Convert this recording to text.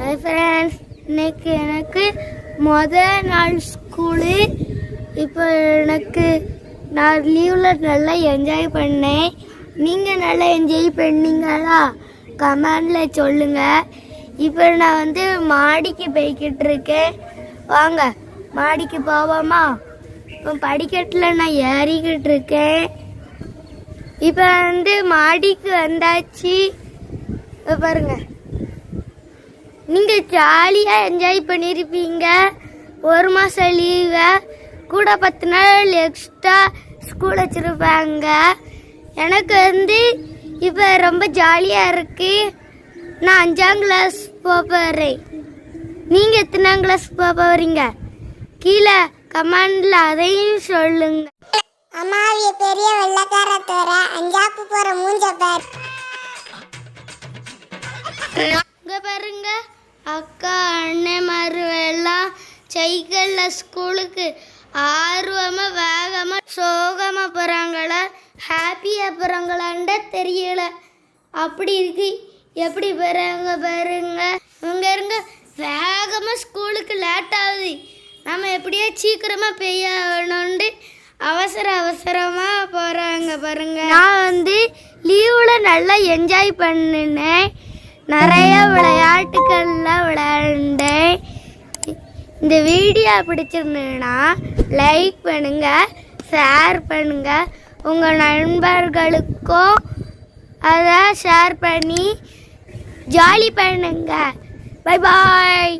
Hi friends இன்னைக்கு எனக்கு மொதல் நாள் ஸ்கூலு இப்போ எனக்கு நான் லீவில் நல்லா என்ஜாய் பண்ணேன். நீங்கள் நல்லா என்ஜாய் பண்ணீங்களா? கமெண்டில் சொல்லுங்கள் இப்போ நான் வந்து மாடிக்கு போய்கிட்டு இருக்கேன். வாங்க மாடிக்கு போவோமா? இப்போ படிக்கட்டில் நான் ஏறிக்கிட்டு இருக்கேன். இப்போ வந்து மாடிக்கு வந்தாச்சு. பாருங்கள் பாருங்க நீங்க ஜாலியா என்ஜாய் பண்ணிருப்பீங்க. ஒரு மாசம் லீவை கூட பத்து நாள் எக்ஸ்ட்ரா ஸ்கூல் வச்சிருப்பாங்க. எனக்கு வந்து இப்போ ரொம்ப ஜாலியா இருக்கு. நான் அஞ்சாம் கிளாஸ் போக போறேன். நீங்க எத்தனாம் கிளாஸ் போக போறீங்க? கீழே கமெண்ட்ல அதையும் சொல்லுங்க. அம்மாவிய பெரிய வெள்ளக்கார தோற அஞ்சாப்பு போற மூஞ்ச பார். இங்க பாருங்க. அக்கா அண்ணன்மாரு எல்லாம் சைக்கிளில் ஸ்கூலுக்கு ஆர்வமா வேகமா சோகமா போறாங்களா? ஹாப்பியா போகிறாங்களான்ட தெரியல. அப்படி இருக்கு. எப்படி போகிறாங்க பாருங்க. இவங்க இருங்க. வேகமா ஸ்கூலுக்கு லேட் ஆகுது. நம்ம எப்படியோ சீக்கிரமா பெய்யணும்னு அவசர அவசரமா போறாங்க பாருங்க. நான் வந்து லீவில் நல்லா என்ஜாய் பண்ணினேன். நிறைய விளையாட்டுக்கள்லாம் விளையாண்டேன். இந்த வீடியோ பிடிச்சிருந்ததுன்னா லைக் பண்ணுங்க ஷேர் பண்ணுங்க. உங்கள் நண்பர்களுக்கும் அதை ஷேர் பண்ணி ஜாலி பண்ணுங்க. Bye bye